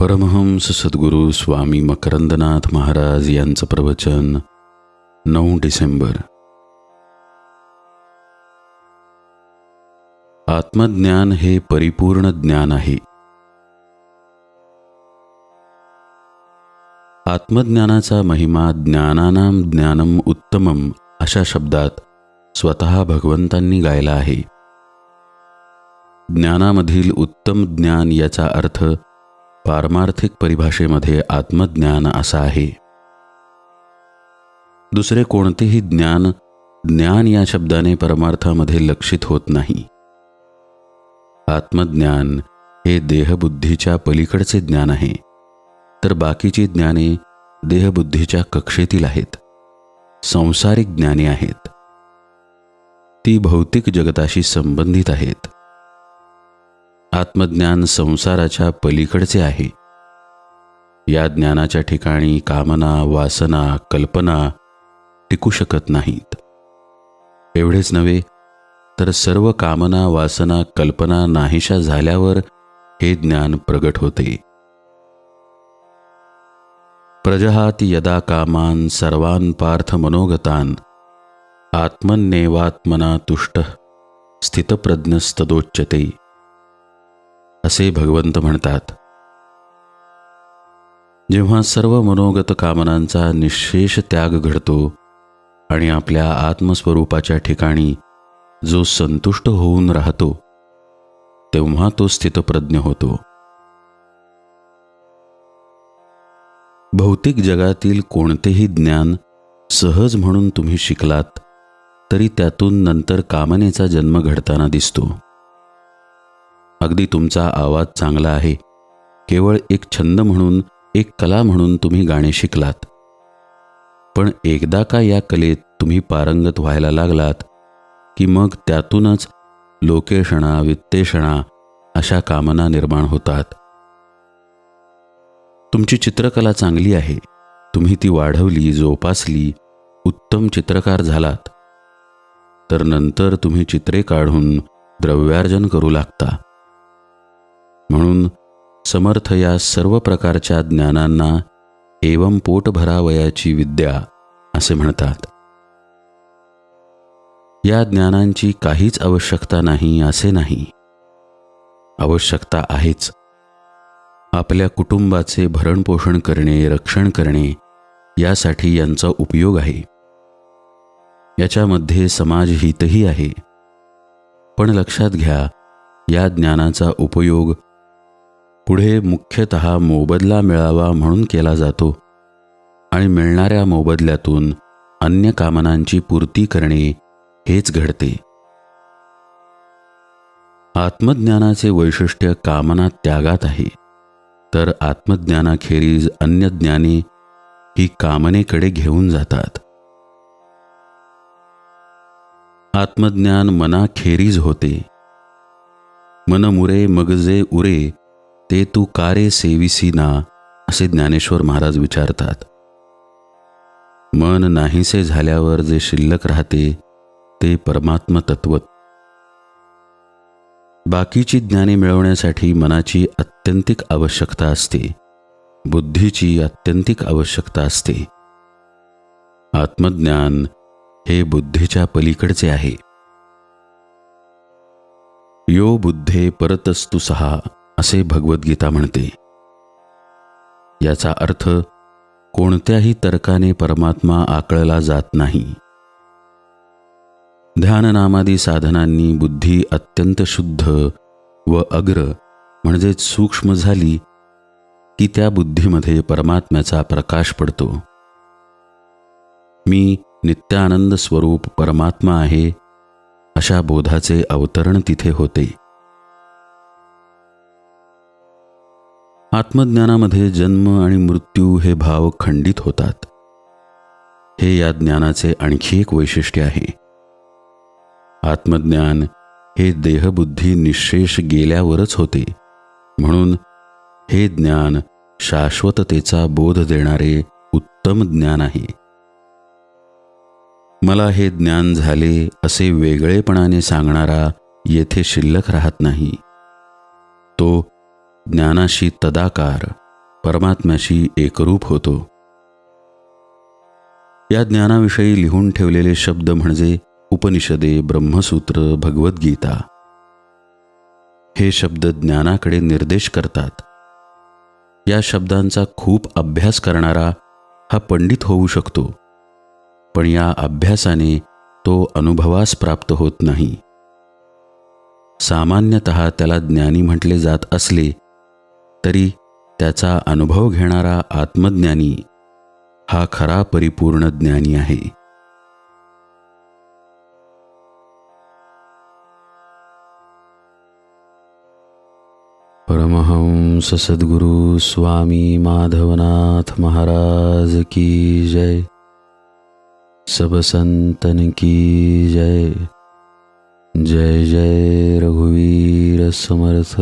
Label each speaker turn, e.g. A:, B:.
A: परमहंस सद्गुरू स्वामी मकरंदनाथ महाराज यांचं प्रवचन नऊ डिसेंबर. आत्मज्ञान हे परिपूर्ण ज्ञान आहे. आत्मज्ञानाचा महिमा ज्ञानानाम ज्ञानम उत्तमम अशा शब्दात स्वतः भगवंतांनी गायला आहे. ज्ञानामधील उत्तम ज्ञान याचा अर्थ पारमार्थिक परिभाषेमध्ये आत्मज्ञान असा आहे. दुसरे कोणतेही ज्ञान ज्ञान या शब्दाने परमार्थामध्ये लक्षित होत नाही. आत्मज्ञान हे देहबुद्धीच्या पलीकडचे ज्ञान आहे. तर बाकीची ज्ञाने देहबुद्धीच्या कक्षेतील आहेत. संसारिक ज्ञाने आहेत. ती भौतिक जगताशी संबंधित आहेत. आत्मज्ञान संसाराच्या पलीकडचे आहे. या ज्ञानाच्या ठिकाणी कामना वासना कल्पना टिकू शकत नाहीत. एवढेच नव्हे तर सर्व कामना वासना कल्पना नाहीशा झाल्यावर हे ज्ञान प्रगट होते. प्रजहात यदा कामान सर्वान पार्थ मनोगतान आत्मन्नेवात्मना तुष्ट स्थितप्रज्ञस्तदोच्यते। असे भगवंत म्हणतात. जेव्हा सर्व मनोगत कामनांचा निशेष त्याग घडतो आणि आपल्या आत्मस्वरूपाच्या ठिकाणी जो संतुष्ट होऊन राहतो तेव्हा तो स्थितप्रज्ञ होतो. भौतिक जगातील कोणतेही ज्ञान सहज म्हणून तुम्ही शिकलात तरी त्यातून नंतर कामनेचा जन्म घडताना दिसतो. अगदी तुमचा आवाज चांगला आहे. केवळ एक छंद म्हणून एक कला म्हणून तुम्ही गाणे शिकलात. पण एकदा का या कलेत तुम्ही पारंगत व्हायला लागलात की मग त्यातूनच लोकेशणा वित्तेषणा अशा कामना निर्माण होतात? तुमची चित्रकला चांगली आहे. तुम्ही ती वाढवली जोपासली उत्तम चित्रकार झालात. तर नंतर तुम्ही चित्रे काढून द्रव्यार्जन करू लागता. म्हणून समर्थ या सर्व प्रकारच्या ज्ञानांना एवं पोट भरावयाची विद्या असे म्हणतात. या ज्ञानांची काहीच आवश्यकता नाही असे नाही. आवश्यकता आहेच. आपल्या कुटुंबाचे भरणपोषण करणे रक्षण करणे यासाठी यांचा उपयोग आहे. याच्यामध्ये समाजहितही आहे. पण लक्षात घ्या या ज्ञानाचा उपयोग पुढे मुख्यतः मोबदला मिळावा म्हणून केला जातो आणि मिळणाऱ्या मोबदल्यातून अन्य कामनांची पूर्ती करणे हेच घडते. आत्मज्ञानाचे वैशिष्ट्य कामना त्यागात आहे. तर आत्मज्ञानाखेरीज अन्य ज्ञाने ही कामनेकडे घेऊन जातात. आत्मज्ञान मनाखेरीज होते. मन मुरे मगजे उरे ते तू कारे सेविसी ना? असे ज्ञानेश्वर महाराज विचारतात. मन नाहीसे झाल्यावर जे शिल्लक राहते ते परमात्म तत्व बाकीची ज्ञाने मिळवण्यासाठी मनाची अत्यंतिक आवश्यकता असते. बुद्धीची अत्यंतिक आवश्यकता असते. आत्मज्ञान हे बुद्धीच्या पलीकडचे आहे. यो बुद्धे परतस्तु सहा. असे भगवद्गीता म्हणते. याचा अर्थ कोणत्याही तर्काने परमात्मा आकळला जात नाही. ध्याननामादी साधनांनी बुद्धी अत्यंत शुद्ध व अग्र म्हणजेच सूक्ष्म झाली की त्या बुद्धीमध्ये परमात्म्याचा प्रकाश पडतो. मी नित्यानंद स्वरूप परमात्मा आहे अशा बोधाचे अवतरण तिथे होते. आत्मज्ञानामध्ये जन्म आणि मृत्यू हे भाव खंडित होतात. हे या ज्ञानाचे आणखी एक वैशिष्ट्य आहे. आत्मज्ञान हे देहबुद्धी निशेष गेल्यावरच होते. म्हणून हे ज्ञान शाश्वततेचा बोध देणारे उत्तम ज्ञान आहे. मला हे ज्ञान झाले असे वेगळेपणाने सांगणारा येथे शिल्लक राहत नाही. तो ज्ञानाशी तदाकार परमात्म्याशी एकरूप होतो. या ज्ञानाविषयी लिहून ठेवलेले शब्द म्हणजे उपनिषदे ब्रह्मसूत्र भगवद्गीता. हे शब्द ज्ञानाकडे निर्देश करतात. या शब्दांचा खूप अभ्यास करणारा हा पंडित होऊ शकतो. पण या अभ्यासाने तो अनुभवास प्राप्त होत नाही. सामान्यतः त्याला ज्ञानी म्हटले जात असले तरी त्याचा अनुभव घेणारा आत्मज्ञानी हा खरा परिपूर्ण ज्ञानी आहे. परमहंस सद्गुरु स्वामी माधवनाथ महाराज की जय। सब संतन की जय। जय जय रघुवीर समर्थ।